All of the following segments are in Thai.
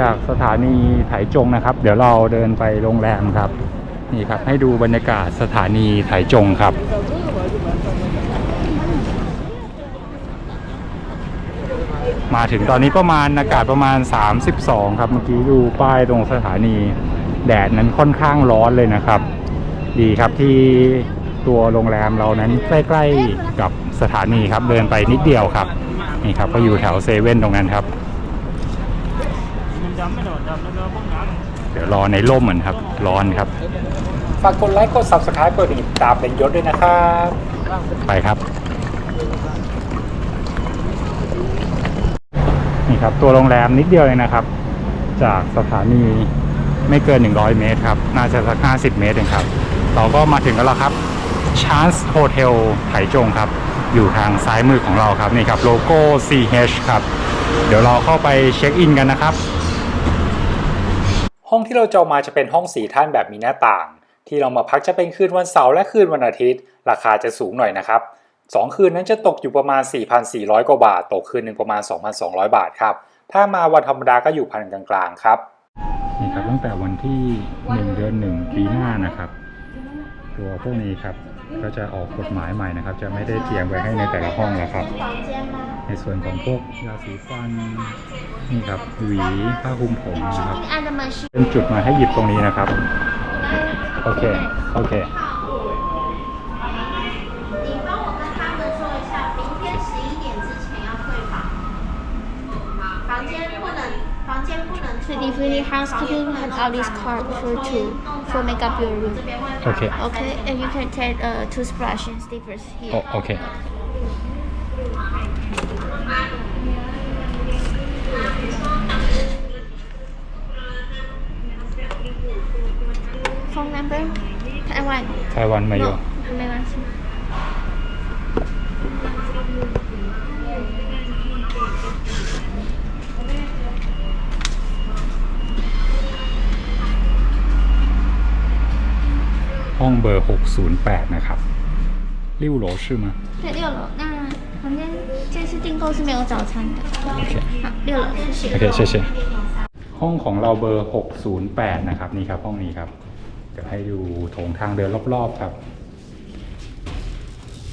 จากสถานีไถจงนะครับ เดี๋ยวเราเดินไปโรงแรมครับ นี่ครับให้ดูบรรยากาศสถานีไถจงครับมาถึงตอนนี้ประมาณอากาศประมาณ 32 ครับเมื่อกี้ดูป้ายตรงสถานีแดดนั้นค่อนข้างร้อนเลยนะครับ ดีครับที่ตัวโรงแรมเรานั้นใกล้ๆกับสถานีครับเดินไปนิดเดียวครับนี่ครับก็อยู่แถวเซเว่นตรงนั้นครับ เดี๋ยวรอในร่มเหมือนครับ ร้อนครับ ฝากกดไลค์กด subscribe กดติดตามเป็นยศด้วยนะครับ ไปครับ นี่ครับ ตัวโรงแรมนิดเดียวเลยนะครับ จากสถานีไม่เกิน 100 เมตรครับ น่าจะสัก 50 เมตรเองครับ เราก็มาถึงแล้วล่ะครับ Chance Hotel ไถจงครับ อยู่ทางซ้ายมือของเราครับ นี่ครับ โลโก้ CH ครับ เดี๋ยวเราเข้าไปเช็คอินกันนะครับ ห้องที่เราจองมาจะเป็นห้องสีท่านแบบมีหน้าต่าง ที่เรามาพักจะเป็นคืนวันเสาร์และคืนวันอาทิตย์ ราคาจะสูงหน่อยนะครับสองคืนนั้นจะตกอยู่ประมาณ 4,400 กว่าบาท ตกคืนหนึ่งประมาณ 2,200 บาทครับ ถ้ามาวันธรรมดาก็อยู่พันกลางๆครับนี่ครับตั้งแต่วันที่ 1 เดือน 1 ปีหน้านะครับ ตัวพวกนี้ครับ ก็จะออกกฎหมายใหม่นะครับ จะไม่ได้เตียงไว้ให้ในแต่ละห้องแล้วครับ ในส่วนของพวกยาสีฟันนี่ครับหวีผ้าคลุมผมนะครับเป็นจุดมาให้หยิบตรงนี้นะครับ โอเค โอเค So definitely housekeeping and all these card for two for make up your room. Okay. Okay, and you can take uh, toothbrush and slippers here. Oh, okay. Phone number? Taiwan. Taiwan 没有。No, 没关系。 เบอร์ 608 นะครับริ้วโหลชื่อมา 对，六楼。那房间这次订购是没有早餐的。 โอเค 好，六楼，谢谢。 โอเคเช่ๆห้องของเราเบอร์ 608 นะครับ นี่ครับห้องนี้ครับ เดี๋ยวให้ดูโถงทางเดินรอบๆครับ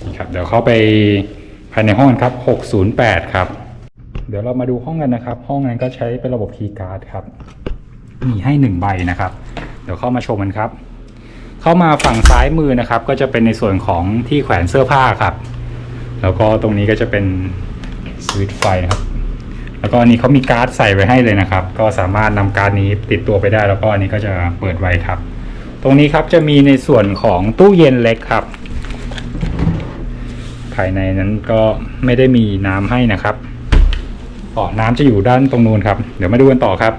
นี่ครับ เดี๋ยวเข้าไปภายในห้องกันครับ 608 ครับ เดี๋ยวเรามาดูห้องกันนะครับ ห้องนั้นก็ใช้เป็นระบบคีย์การ์ดครับ มีให้หนึ่งใบนะครับ เดี๋ยวเข้ามาชมกันครับ เข้ามาฝั่งซ้ายมือนะครับ ก็จะเป็นในส่วนของที่แขวนเสื้อผ้าครับ แล้วก็ตรงนี้ก็จะเป็นสวิตช์ไฟนะครับ แล้วก็อันนี้เขามีการ์ดใส่ไว้ให้เลยนะครับ ก็สามารถนำการ์ดนี้ติดตัวไปได้ แล้วก็อันนี้ก็จะเปิดไว้ครับ ตรงนี้ครับจะมีในส่วนของตู้เย็นเล็กครับ ภายในนั้นก็ไม่ได้มีน้ำให้นะครับอ๋อน้ำจะอยู่ด้านตรงนู้นครับ เดี๋ยวมาดูกันต่อครับ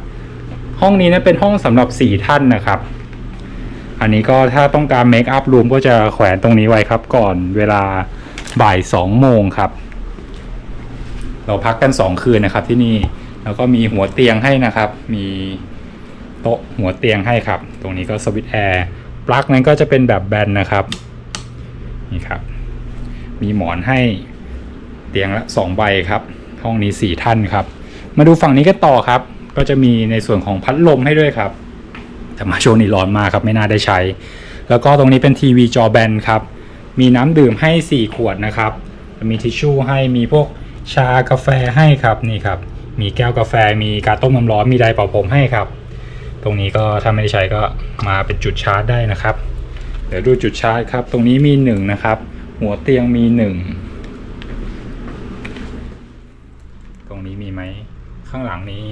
ห้องนี้นะเป็นห้องสำหรับสี่ท่านนะครับ อันนี้ก็ถ้าต้องการเมคอัพรูมก็จะแขวนตรงนี้ไว้ครับ ก่อนเวลาบ่ายสองโมงครับ เราพักกันสองคืนนะครับที่นี่แล้วก็มีหัวเตียงให้นะครับ มีโต๊ะหัวเตียงให้ครับ ตรงนี้ก็สวิตช์แอร์ปลั๊กนั้นก็จะเป็นแบบแบนนะครับนี่ครับ มีหมอนให้เตียงละสองใบครับ ห้องนี้สี่ท่านครับ มาดูฝั่งนี้กันต่อครับ ก็จะมีในส่วนของพัดลมให้ด้วยครับ แต่มาช่วงนี้ร้อนมากครับไม่น่าได้ใช้ แล้วก็ตรงนี้เป็นทีวีจอแบนครับ มีน้ำดื่มให้ 4 ขวดนะครับ มีทิชชู่ให้มีพวกชากาแฟให้ครับนี่ครับ มีแก้วกาแฟมีกาต้มน้ำร้อนมีไดร์เป่าผมให้ครับ ตรงนี้ก็ถ้าไม่ได้ใช้ก็มาเป็นจุดชาร์จได้นะครับ เดี๋ยวดูจุดชาร์จครับ ตรงนี้มีหนึ่งนะครับหัวเตียงมีหนึ่งตรงนี้มีไหมข้างหลังนี้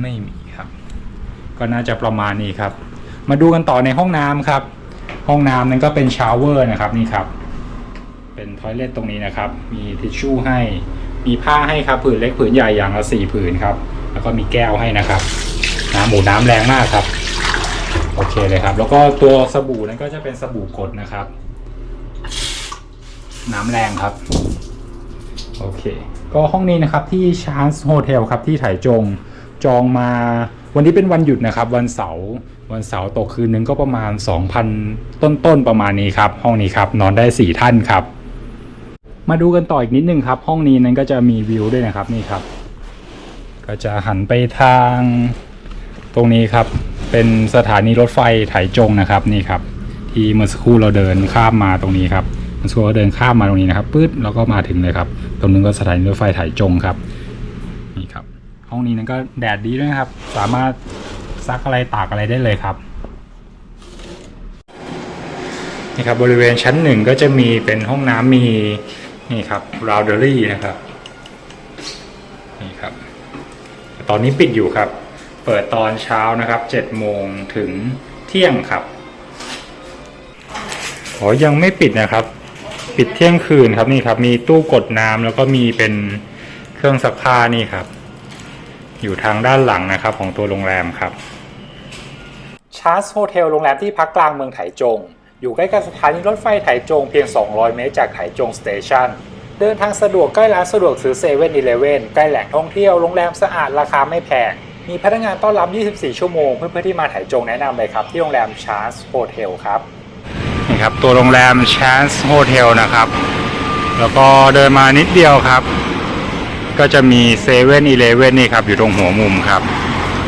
ไม่มีครับ ก็น่าจะประมาณนี้ครับ มาดูกันต่อในห้องน้ำครับ ห้องน้ำนั้นก็เป็นชาวเวอร์นะครับนี่ครับ เป็นทอยเลทตรงนี้นะครับ มีทิชชู่ให้ มีผ้าให้ครับผืนเล็กผืนใหญ่อย่างละสี่ผืนครับ แล้วก็มีแก้วให้นะครับน้ำหมูน้ำแรงมากครับ โอเคเลยครับ แล้วก็ตัวสบู่นั้นก็จะเป็นสบู่กดนะครับ น้ำแรงครับ โอเค ก็ห้องนี้นะครับที่ชาร์ e โฮเทลครับที่ไถจงจองมา วันนี้เป็นวันหยุดนะครับ วันเสาร์วันเสาร์ตกคืนนึงก็ประมาณ 2,000 ต้นๆประมาณนี้ครับ ห้องนี้ครับนอนได้ 4 ท่านครับ มาดูกันต่ออีกนิดนึงครับ ห้องนี้นั้นก็จะมีวิวด้วยนะครับนี่ครับ ก็จะหันไปทางตรงนี้ครับ เป็นสถานีรถไฟไถจงนะครับนี่ครับ ที่เมื่อสักครู่เราเดินข้ามมาตรงนี้ครับเมื่อสักครู่เราเดินข้ามมาตรงนี้นะครับปื๊ดแล้วก็มาถึงเลยครับ ตรงนึงก็สถานีรถไฟไถจงครับ ห้องนี้นั้นก็แดดดีด้วยนะครับ สามารถซักอะไรตากอะไรได้เลยครับนี่ครับบริเวณชั้นหนึ่งก็จะมีเป็นห้องน้ำมีนี่ครับราวเดอรี่นะครับนี่ครับแต่ตอนนี้ปิดอยู่ครับ เปิดตอนเช้านะครับ7โมงถึงเที่ยงครับอ๋อยังไม่ปิดนะครับ ปิดเที่ยงคืนครับนี่ครับ มีตู้กดน้ำแล้วก็มีเป็นเครื่องซักผ้านี่ครับ อยู่ทางด้านหลังนะครับของตัวโรงแรมครับชาร์สโฮเทลโรงแรมที่พักกลางเมืองไถจง อยู่ใกล้กับสถานีรถไฟไถจงเพียง 200 เมตรจากไถจงสเตชันเดินทางสะดวกใกล้ร้านสะดวกซื้อเซเว่นอีเลเว่นใกล้แหล่งท่องเที่ยวโรงแรมสะอาดราคาไม่แพง มีพนักงานต้อนรับ 24 ชั่วโมง เพื่อนๆที่มาไถจงแนะนำเลยครับ ที่โรงแรมชาร์สโฮเทลครับนี่ครับ ตัวโรงแรมชาร์สโฮเทลนะครับ แล้วก็เดินมานิดเดียวครับ ก็จะมีเซเว่นอีเลเว่นนี่ครับอยู่ตรงหัวมุมครับ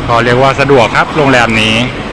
ก็เรียกว่าสะดวกครับโรงแรมนี้